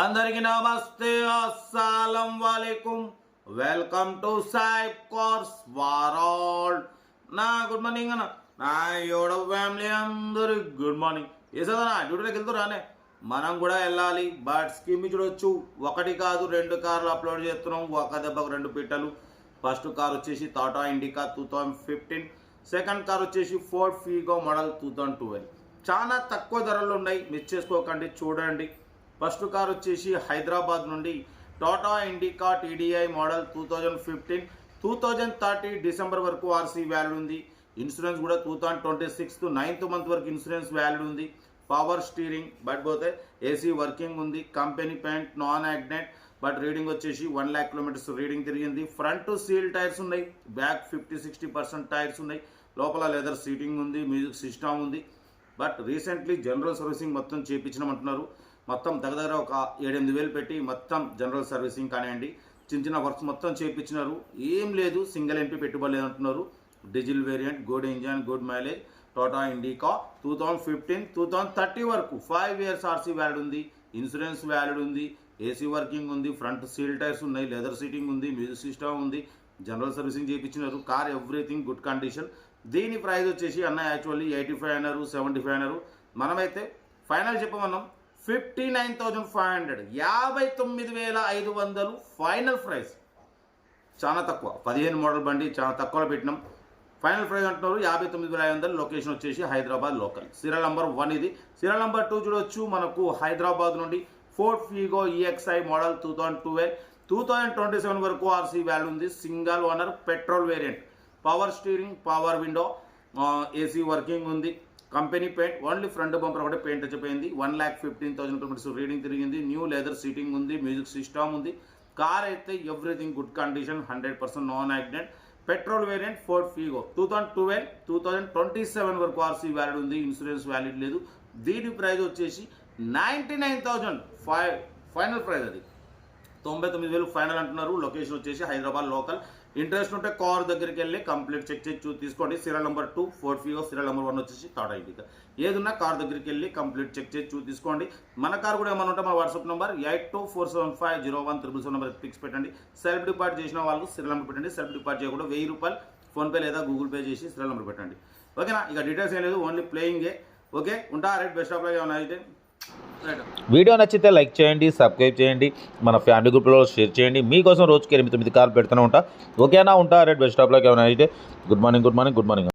అందరికి నమస్తే. అస్సలం వాలేకుం వెల్కమ్ టు సాయిబ్ కోర్స్ వారాల్. నా గుడ్ మార్నింగ్ అన్న. నా యోడ ఫ్యామిలీ అందరు గుడ్ మార్నింగ్. వేసేదన్నా డ్యూటీలోకి వెళ్తురానే మనం కూడా వెళ్ళాలి. బట్ స్కీమ్ చూడొచ్చు. ఒకటి కాదు రెండు కార్లు అప్లోడ్ చేస్తున్నాం. ఒక దెబ్బకు రెండు పిట్టలు ఫస్ట్ కార్ వచ్చేసి Tata Indica two thousand fifteen. Second car వచ్చేసి Ford Figo model two thousand twelve. చాలా తక్కువ ధరలు ఉన్నాయి. మిస్ చేసుకోకండి చూడండి. ఫస్ట్ కార్ వచ్చేసి హైదరాబాద్ నుండి Tata Indica TDI model two thousand fifteen. Two thousand thirty December వరకు ఆర్సీ వ్యాల్యూ ఉంది. ఇన్సూరెన్స్ కూడా two thousand twenty sixth ninth month వరకు ఇన్సూరెన్స్ వ్యాల్యూ ఉంది. పవర్ స్టీరింగ్ బట్ పోతే ఏసీ వర్కింగ్ ఉంది. కంపెనీ పెయింట్ నాన్ యాగ్నెట్ బట్ రీడింగ్ వచ్చేసి one lakh kilometres reading తిరిగింది. ఫ్రంట్ సీల్ టైర్స్ ఉన్నాయి. Back fifty sixty percent tyres ఉన్నాయి. లోపల లెదర్ సీటింగ్ ఉంది. మ్యూజిక్ సిస్టమ్ ఉంది. బట్ రీసెంట్లీ జనరల్ సర్వీసింగ్ మొత్తం చేయించినామంటున్నారు మొత్తం దగ్గర ఒక ఏడెనిమిది వేలు పెట్టి మొత్తం జనరల్ సర్వీసింగ్ కానివ్వండి చిన్న చిన్న వర్క్స్ మొత్తం చేయించినారు ఏం లేదు సింగిల్ ఎంపీ పెట్టుబడి లేదంటున్నారు. Diesel variant good engine good mileage Tata Indica two thousand fifteen two thousand thirty వరకు ఫైవ్ ఇయర్స్ ఆర్సీ వ్యాలిడ్ ఉంది ఇన్సూరెన్స్ వ్యాలిడ్ ఉంది ఏసీ వర్కింగ్ ఉంది ఫ్రంట్ సీల్ టైర్స్ ఉన్నాయి లెదర్ సీటింగ్ ఉంది మ్యూజిక్ సిస్టమ్ ఉంది general servicing చేయించినారు car everything good condition. దీని price వచ్చేసి అన్న యాక్చువల్లీ ఎయిటీ ఫైవ్ అన్నారు సెవెంటీ ఫైవ్ అన్నారు. మనమైతే final చెప్పమన్నాం fifty nine thousand five hundred. యాభై తొమ్మిది వేల ఐదు వందలు ఫైనల్ ప్రైస్. చాలా తక్కువ. పదిహేను మోడల్ బండి చాలా తక్కువలో పెట్టినాం. ఫైనల్ ప్రైస్ అంటున్నారు. యాభై తొమ్మిది వేల ఐదు వందలు. లొకేషన్ వచ్చేసి Hyderabad local. Serial number one ఇది. సీరియల్ నెంబర్ టూ చూడొచ్చు. మనకు హైదరాబాద్ నుండి Ford Figo EXI model two thousand twelve. Two thousand twenty seven వరకు ఆర్సీ వాల్యూ ఉంది. Single owner petrol variant. Power steering power window AC working ఉంది. Company paint only front bumper ఒకటే paint వచ్చిపోయింది one lakh fifteen thousand kilometres reading తిరిగింది. New leather seating ఉంది music system ఉంది. Car అయితే everything good condition hundred percent non accident. Petrol variant Ford Figo. Two thousand twelve two thousand twenty seven వరకు RC valid ఉంది insurance valid లేదు. దీని price వచ్చేసి ninety nine thousand five final price అది. తొంభై తొమ్మిది వేలు ఫైనల్ అంటున్నారు. లొకేషన్ వచ్చేసి హైదరాబాద్ లోకల్. ఇంట్రెస్ట్ ఉంటే కార్ దగ్గరికి వెళ్ళి కంప్లీట్ చెక్ చేసి తీసుకోండి. Serial number two Ford Figo serial number one వచ్చేసి థర్డ్ ఇండికా. ఏదున్నా కార్ దగ్గరికి వెళ్ళి కంప్లీట్ చెక్ చేసి తీసుకోండి. మన కార్ కూడా ఏమైనా ఉంటే మన WhatsApp number eight two four seven five zero one triple seven number fix పెట్టండి. సెల్ఫ్ డిపార్ట్ చేసిన వాళ్ళు సీరియల్ నెంబర్ పెట్టండి. సెల్ఫ్ డిపార్ట్ చేయకుండా వెయ్యి రూపాయలు ఫోన్పే లేదా గూగుల్ పే చేసి సీరియల్ నెంబర్ పెట్టండి. ఓకేనా? ఇక డీటెయిల్స్ ఏం లేదు ఓన్లీ ప్లేయింగే. ఓకే? ఉంటా రైట్ బెస్ట్ ఆఫ్ లైక్ ఏమైనా అయితే. వీడియో నచ్చితే లైక్ చేయండి సబ్స్క్రైబ్ చేయండి మన ఫ్యామిలీ గ్రూప్లో షేర్ చేయండి. మీకోసం రోజుకి ఎనిమిది తొమ్మిది కార్లు పెడుతూనే ఉంటా. ఓకేనా? ఉంటా. రెడ్ బెస్ట్ స్టాప్లోకి ఏమైనా అయితే good morning good morning good morning.